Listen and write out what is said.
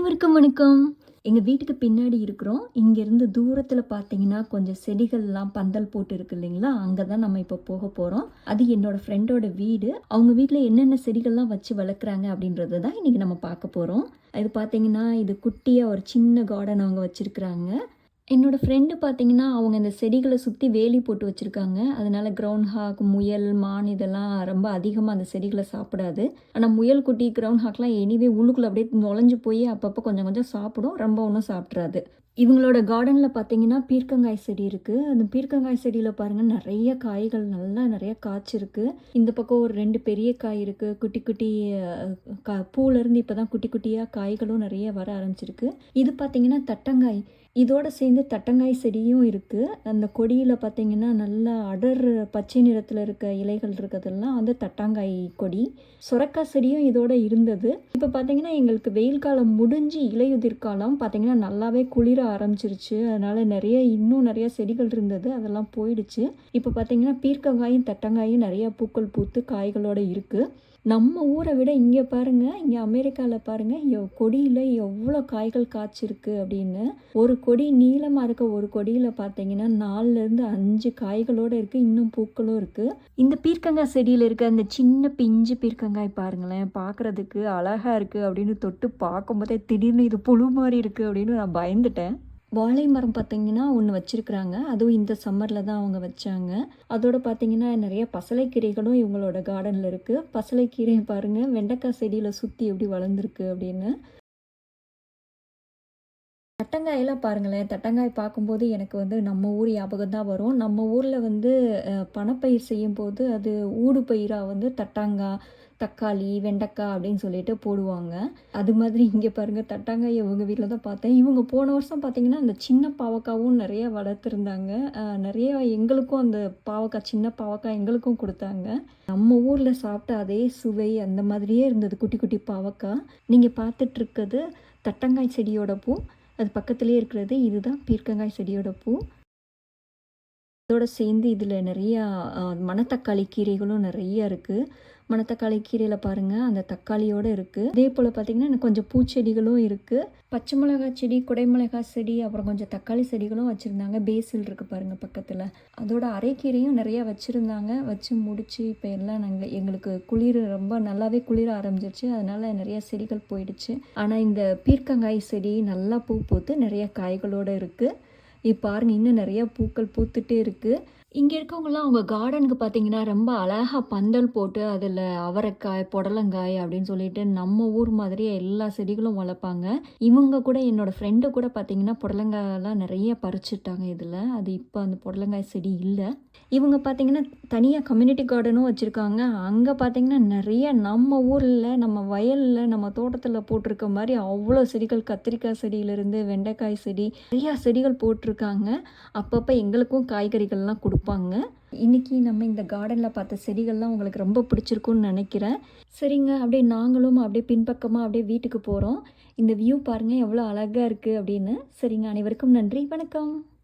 அனைவருக்கும் வணக்கம். எங்கள் வீட்டுக்கு பின்னாடி இருக்கிறோம். இங்கேருந்து தூரத்தில் பார்த்தீங்கன்னா கொஞ்சம் செடிகள்லாம் பந்தல் போட்டு இருக்கு இல்லைங்களா? அங்கே தான் நம்ம இப்போ போக போகிறோம் அது என்னோட ஃப்ரெண்டோட வீடு. அவங்க வீட்டில் என்னென்ன செடிகள்லாம் வச்சு வளர்க்குறாங்க அப்படின்றத தான் இன்றைக்கி நம்ம பார்க்க போகிறோம் இது பார்த்தீங்கன்னா இது குட்டியாக ஒரு சின்ன கார்டன் அவங்க வச்சுருக்குறாங்க. என்னோடய ஃப்ரெண்டு பார்த்தீங்கன்னா அவங்க இந்த செடிகளை சுற்றி வேலி போட்டு வச்சுருக்காங்க. அதனால் கிரவுண்ட் ஹாக் முயல் மான் இதெல்லாம் ரொம்ப அதிகமாக அந்த செடிகளை சாப்பிடாது. ஆனால் முயல் குட்டி கிரவுண்ட் ஹாக்லாம் எனிவே உள்ளுக்குள்ளே அப்படியே நுழைஞ்சு போய் அப்பப்போ கொஞ்சம் கொஞ்சம் சாப்பிடும். ரொம்ப ஒன்றும் சாப்பிட்றாது. இவங்களோட கார்டனில் பார்த்தீங்கன்னா பீர்க்கங்காய் செடி இருக்குது அந்த பீர்க்கங்காய் செடியில் பாருங்கள் நிறைய காய்கள் நல்லா நிறைய காய்ச்சிருக்கு இந்த பக்கம் ஒரு ரெண்டு பெரிய காய் இருக்குது குட்டி குட்டி கா பூலேருந்து இப்போ தான் குட்டி குட்டியாக காய்களும் நிறைய வர ஆரம்பிச்சிருக்கு. இது பார்த்தீங்கன்னா தட்டங்காய். இதோடு சேர்ந்து தட்டங்காய் செடியும் இருக்குது அந்த கொடியில் பார்த்தீங்கன்னா நல்லா அடர் பச்சை நிறத்தில் இருக்க இலைகள் இருக்கிறதெல்லாம் வந்து தட்டாங்காய் கொடி. சுரக்காய் செடியும் இதோட இருந்தது. இப்போ பார்த்தீங்கன்னா எங்களுக்கு வெயில் காலம் முடிஞ்சு இலையுதிர் காலம் பார்த்தீங்கன்னா நல்லாவே குளிர ஆரம்பிச்சிருச்சு. அதனால் நிறைய இன்னும் நிறைய செடிகள் இருந்தது. அதெல்லாம் போயிடுச்சு. இப்போ பார்த்தீங்கன்னா பீர்க்கங்காயும் தட்டங்காயும் நிறையா பூக்கள் பூத்து காய்களோடு இருக்குது நம்ம ஊரை விட இங்கே பாருங்கள் இங்கே அமெரிக்காவில் பாருங்கள் எவ் கொடியில் எவ்வளோ காய்கள் காய்ச்சிருக்கு அப்படின்னு. ஒரு கொடி நீளமாக இருக்க ஒரு கொடியில் பார்த்தீங்கன்னா நாலுலேருந்து அஞ்சு காய்களோடு இருக்குது இன்னும் பூக்களும் இருக்குது இந்த பீர்க்கங்காய் செடியில் இருக்க அந்த சின்ன பிஞ்சு பீர்க்கங்காய் பாருங்களேன் பார்க்குறதுக்கு அழகாக இருக்குது அப்படின்னு தொட்டு பார்க்கும்போதே திடீர்னு இது புழு மாதிரி இருக்குது அப்படின்னு நான் பயந்துட்டேன். வாழை மரம் பார்த்தீங்கன்னா ஒன்று வச்சுருக்குறாங்க. அதுவும் இந்த சம்மரில் தான் அவங்க வச்சாங்க. அதோட பார்த்தீங்கன்னா நிறைய பசலைக்கீரைகளும் இவங்களோட கார்டனில் இருக்குது பசலைக்கீரை பாருங்கள் வெண்டைக்காய் செடியில் சுற்றி எப்படி வளர்ந்துருக்கு அப்படின்னு. தட்டங்காயெல்லாம் பாருங்களேன். தட்டங்காய் பார்க்கும்போது எனக்கு வந்து நம்ம ஊர் ஞாபகம் தான் வரும். நம்ம ஊரில் வந்து பணப்பயிர் செய்யும்போது அது ஊடு பயிராக வந்து தட்டாங்காய் தக்காளி வெண்டைக்காய் அப்படின்னு சொல்லிட்டு போடுவாங்க. அது மாதிரி இங்கே பாருங்கள் தட்டாங்காய் இவங்க வீட்டில் தான் பார்த்தேன். இவங்க போன வருஷம் பார்த்தீங்கன்னா அந்த சின்ன பாவக்காவும் நிறைய வளர்த்துருந்தாங்க. நிறைய எங்களுக்கும் அந்த பாவக்காய் சின்ன பாவக்காய் எங்களுக்கும் கொடுத்தாங்க. நம்ம ஊரில் சாப்பிட்ட அதே சுவை அந்த மாதிரியே இருந்தது. குட்டி குட்டி பாவக்காய். நீங்கள் பார்த்துட்ருக்கிறது தட்டங்காய் செடியோட பூ. அது பக்கத்துலேயே இருக்கிறது. இதுதான் பீர்க்கங்காய் செடியோட பூ. இதோட சேர்ந்து இதில் நிறையா மணத்தக்காளி கீரைகளும் நிறையா இருக்குது மணத்தக்காளி கீரையில் பாருங்கள் அந்த தக்காளியோடு இருக்குது அதே போல் பார்த்திங்கன்னா எனக்கு கொஞ்சம் பூச்செடிகளும் இருக்குது பச்சை மிளகாய் செடி குடைமிளகாய் செடி அப்புறம் கொஞ்சம் தக்காளி செடிகளும் வச்சுருந்தாங்க. பேசில் இருக்குது பாருங்கள் பக்கத்தில். அதோட அரைக்கீரையும் நிறையா வச்சுருந்தாங்க. வச்சு முடித்து இப்போ எல்லாம் நாங்கள் எங்களுக்கு குளிர் ரொம்ப நல்லாவே குளிர ஆரம்பிச்சிருச்சு. அதனால் நிறையா செடிகள் போயிடுச்சு. ஆனால் இந்த பீர்க்கங்காய் செடி நல்லா பூ பூத்து நிறைய காய்களோடு இருக்குது இப்போ பாருங்கள் இன்னும் நிறையா பூக்கள் பூத்துட்டே இருக்குது இங்கே இருக்கவங்கலாம் அவங்க கார்டனுக்கு பார்த்தீங்கன்னா ரொம்ப அழகாக பந்தல் போட்டு அதில் அவரைக்காய் புடலங்காய் அப்படின்னு சொல்லிட்டு நம்ம ஊர் மாதிரியே எல்லா செடிகளும் வளர்ப்பாங்க. இவங்க கூட என்னோடய ஃப்ரெண்டு கூட பார்த்தீங்கன்னா புடலங்காயெல்லாம் நிறைய பறிச்சுட்டாங்க இதில். அது இப்போ அந்த புடலங்காய் செடி இல்லை. இவங்க பார்த்தீங்கன்னா தனியாக கம்யூனிட்டி கார்டனும் வச்சுருக்காங்க. அங்கே பார்த்தீங்கன்னா நிறைய நம்ம ஊரில் நம்ம வயலில் நம்ம தோட்டத்தில் போட்டிருக்க மாதிரி அவ்வளோ செடிகள் கத்திரிக்காய் செடியிலேருந்து வெண்டைக்காய் செடி நிறையா செடிகள் போட்டிருக்காங்க. அப்பப்போ எங்களுக்கும் காய்கறிகள்லாம் கொடுப்பாங்க. இன்னைக்கு நம்ம இந்த கார்டனில் பார்த்த செடிகள்லாம் உங்களுக்கு ரொம்ப பிடிச்சிருக்குன்னு நினைக்கிறேன். சரிங்க அப்படியே நாங்களும் அப்படியே பின்பக்கமாக அப்படியே வீட்டுக்கு போகிறோம் இந்த வியூ பாருங்கள் எவ்வளோ அழகாக இருக்குது அப்படின்னு. சரிங்க அனைவருக்கும் நன்றி வணக்கம்.